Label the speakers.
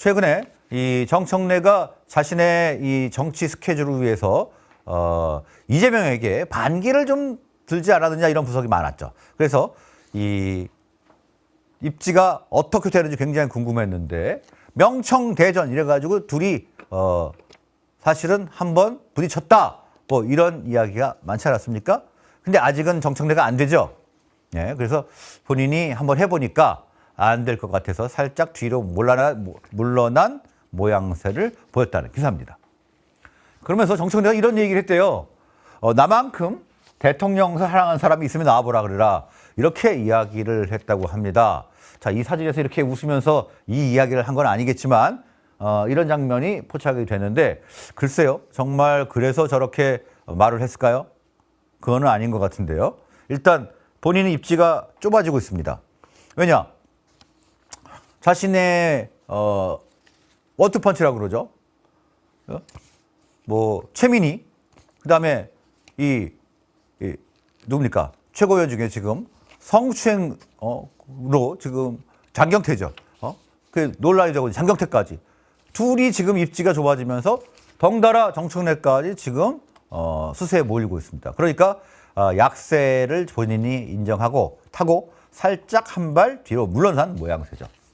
Speaker 1: 최근에 이 정청래가 자신의 이 정치 스케줄을 위해서 어, 이재명에게 반기를 좀 들지 않았느냐 이런 분석이 많았죠. 그래서 이 입지가 어떻게 되는지 굉장히 궁금했는데 명청대전 이래가지고 둘이 어, 사실은 한번 부딪혔다 뭐 이런 이야기가 많지 않았습니까? 근데 아직은 정청래가 안 되죠. 예, 그래서 본인이 한번 해보니까 안 될 것 같아서 살짝 뒤로 물러난 모양새를 보였다는 기사입니다. 그러면서 정청래가 이런 얘기를 했대요. 어, 나만큼 대통령 사랑하는 사람이 있으면 나와보라 그래라. 이렇게 이야기를 했다고 합니다. 자, 이 사진에서 이렇게 웃으면서 이 이야기를 한 건 아니겠지만, 어, 이런 장면이 포착이 되는데, 글쎄요. 정말 그래서 저렇게 말을 했을까요? 그거는 아닌 것 같은데요. 일단 본인의 입지가 좁아지고 있습니다. 왜냐? 자신의 어, 워투펀치라고 그러죠. 어? 뭐 최민희, 그다음에 이, 이 누굽니까? 최고위원 중에 지금 성추행으로 지금 장경태죠. 어? 그 논란이 되고 장경태까지 둘이 지금 입지가 좁아지면서 덩달아 정청래까지 지금 어, 수세에 몰리고 있습니다. 그러니까 어, 약세를 본인이 인정하고 타고 살짝 한 발 뒤로 물러난 모양새죠.